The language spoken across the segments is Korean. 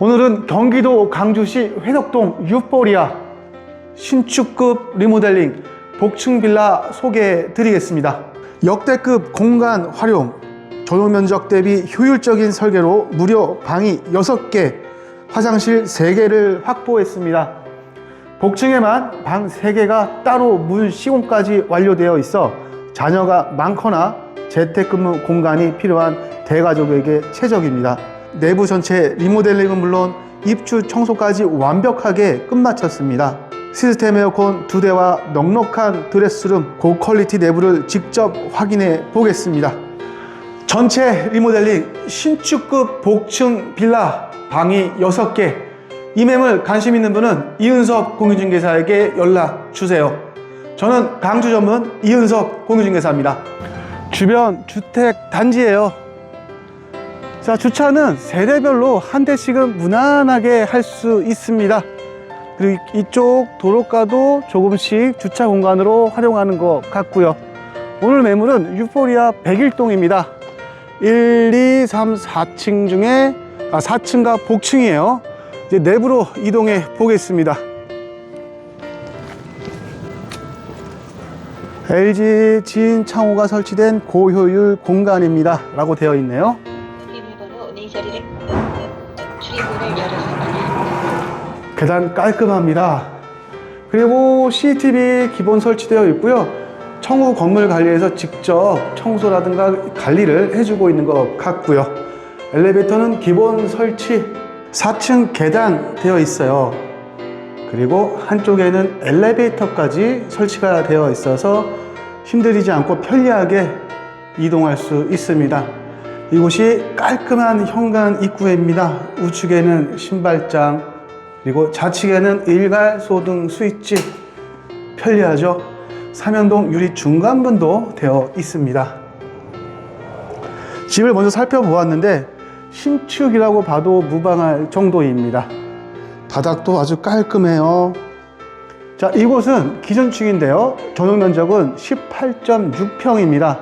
오늘은 경기도 강주시 회덕동 유포리아 신축급 리모델링 복층 빌라 소개해 드리겠습니다. 역대급 공간 활용, 전용 면적 대비 효율적인 설계로 무려 방이 6개, 화장실 3개를 확보했습니다. 복층에만 방 3개가 따로 문 시공까지 완료되어 있어 자녀가 많거나 재택근무 공간이 필요한 대가족에게 최적입니다. 내부 전체 리모델링은 물론 입주 청소까지 완벽하게 끝마쳤습니다. 시스템 에어컨 두 대와 넉넉한 드레스룸 고퀄리티 내부를 직접 확인해 보겠습니다. 전체 리모델링 신축급 복층 빌라 방이 6개 이 매물 관심 있는 분은 이은섭 공유중개사에게 연락 주세요. 저는 강주 전문 이은섭 공유중개사입니다. 주변 주택 단지예요. 자, 주차는 세대별로 한 대씩은 무난하게 할 수 있습니다. 그리고 이쪽 도로가도 조금씩 주차 공간으로 활용하는 것 같고요. 오늘 매물은 유포리아 101동입니다. 1, 2, 3, 4층 중에 아, 4층과 복층이에요. 이제 내부로 이동해 보겠습니다. LG 지인 창호가 설치된 고효율 공간입니다. 라고 되어 있네요. 계단 깔끔합니다. 그리고 CCTV 기본 설치되어 있고요. 청후 건물 관리에서 직접 청소라든가 관리를 해주고 있는 것 같고요. 엘리베이터는 기본 설치 4층 계단 되어 있어요. 그리고 한쪽에는 엘리베이터까지 설치가 되어 있어서 힘들이지 않고 편리하게 이동할 수 있습니다. 이곳이 깔끔한 현관 입구입니다. 우측에는 신발장, 그리고 좌측에는 일괄 소등 스위치 편리하죠. 삼연동 유리 중간문도 되어 있습니다. 집을 먼저 살펴보았는데 신축이라고 봐도 무방할 정도입니다. 바닥도 아주 깔끔해요. 자, 이곳은 기존축인데요. 전용 면적은 18.6평입니다.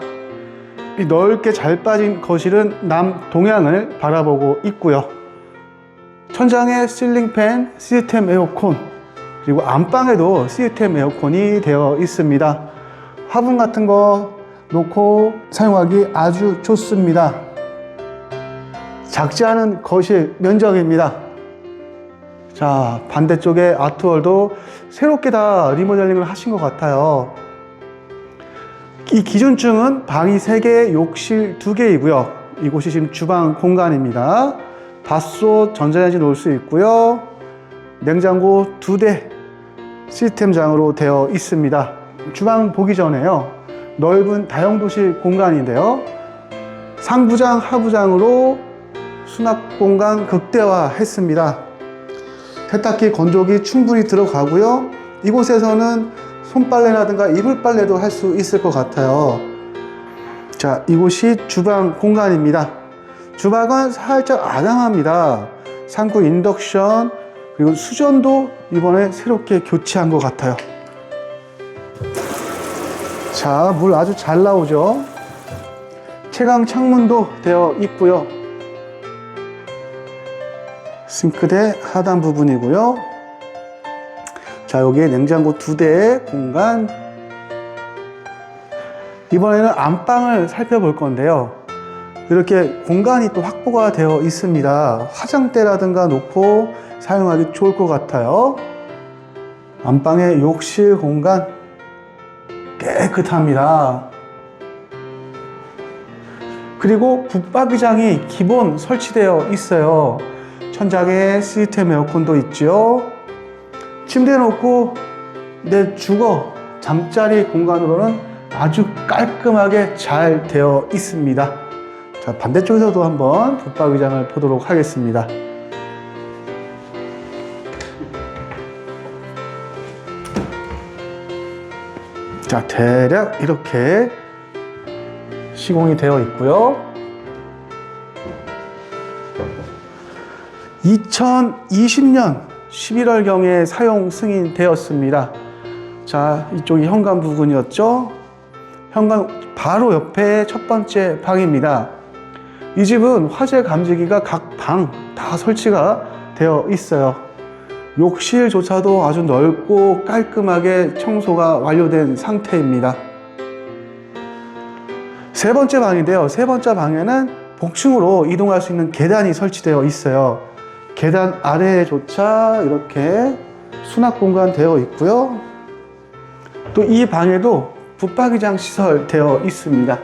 이 넓게 잘 빠진 거실은 남동향을 바라보고 있고요. 천장에 실링팬, 시스템 에어컨, 그리고 안방에도 시스템 에어컨이 되어 있습니다. 화분 같은 거 놓고 사용하기 아주 좋습니다. 작지 않은 거실 면적입니다. 자, 반대쪽에 아트월도 새롭게 다 리모델링을 하신 것 같아요. 이 기준층은 방이 3개, 욕실 2개이고요. 이곳이 지금 주방 공간입니다. 닷소 전자레인지 놓을 수 있고요. 냉장고 2대 시스템장으로 되어 있습니다. 주방 보기 전에요. 넓은 다용도실 공간인데요. 상부장, 하부장으로 수납 공간 극대화 했습니다. 세탁기, 건조기 충분히 들어가고요. 이곳에서는 손빨래라든가 이불 빨래도 할 수 있을 것 같아요. 자, 이곳이 주방 공간입니다. 주방은 살짝 아담합니다. 상구 인덕션, 그리고 수전도 이번에 새롭게 교체한 것 같아요. 자, 물 아주 잘 나오죠? 채광 창문도 되어 있고요. 싱크대 하단 부분이고요. 자, 여기에 냉장고 두 대의 공간. 이번에는 안방을 살펴볼 건데요. 이렇게 공간이 또 확보가 되어 있습니다. 화장대라든가 놓고 사용하기 좋을 것 같아요. 안방의 욕실 공간 깨끗합니다. 그리고 붙박이장이 기본 설치되어 있어요. 천장에 시스템 에어컨도 있죠. 침대 놓고 내 주거 잠자리 공간으로는 아주 깔끔하게 잘 되어 있습니다. 자, 반대쪽에서도 한번 붙박이장을 보도록 하겠습니다. 자, 대략 이렇게 시공이 되어 있고요. 2020년 11월경에 사용 승인되었습니다. 자, 이쪽이 현관 부분이었죠. 현관 바로 옆에 첫 번째 방입니다. 이 집은 화재 감지기가 각 방 다 설치가 되어 있어요. 욕실조차도 아주 넓고 깔끔하게 청소가 완료된 상태입니다. 세 번째 방인데요. 세 번째 방에는 복층으로 이동할 수 있는 계단이 설치되어 있어요. 계단 아래에조차 이렇게 수납 공간 되어 있고요. 또 이 방에도 붙박이장 시설 되어 있습니다.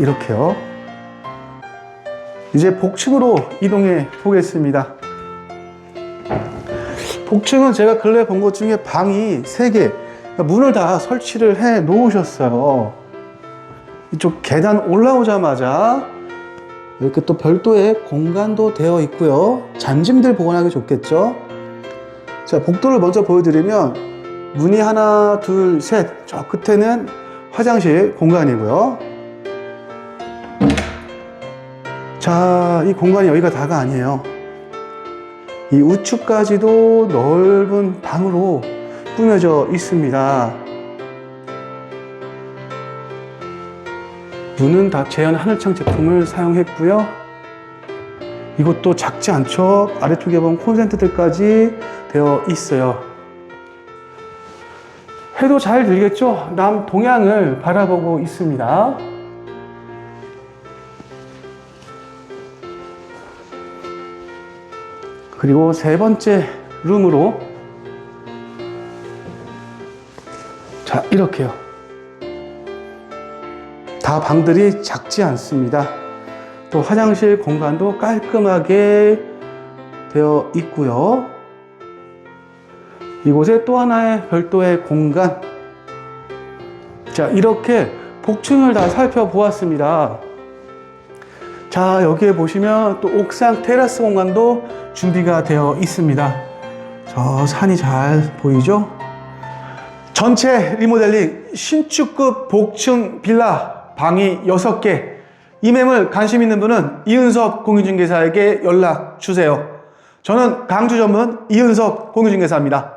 이렇게요. 이제 복층으로 이동해 보겠습니다. 복층은 제가 근래 본 것 중에 방이 3개, 문을 다 설치를 해 놓으셨어요. 이쪽 계단 올라오자마자 이렇게 또 별도의 공간도 되어 있고요. 잔짐들 보관하기 좋겠죠. 자, 복도를 먼저 보여드리면 문이 하나, 둘, 셋. 저 끝에는 화장실 공간이고요. 자, 이 공간이 여기가 다가 아니에요. 이 우측까지도 넓은 방으로 꾸며져 있습니다. 문은 다 제한 하늘창 제품을 사용했고요. 이것도 작지 않죠? 아래쪽에 보면 콘센트들까지 되어 있어요. 해도 잘 들겠죠? 남동향을 바라보고 있습니다. 그리고 세 번째 룸으로 자 이렇게요. 다 방들이 작지 않습니다. 또 화장실 공간도 깔끔하게 되어 있고요. 이곳에 또 하나의 별도의 공간. 자, 이렇게 복층을 다 살펴보았습니다. 자, 여기에 보시면 또 옥상 테라스 공간도 준비가 되어 있습니다. 저 산이 잘 보이죠? 전체 리모델링 신축급 복층 빌라 방이 6개. 이 매물 관심 있는 분은 이은섭 공유중개사에게 연락 주세요. 저는 강주 전문 이은섭 공유중개사입니다.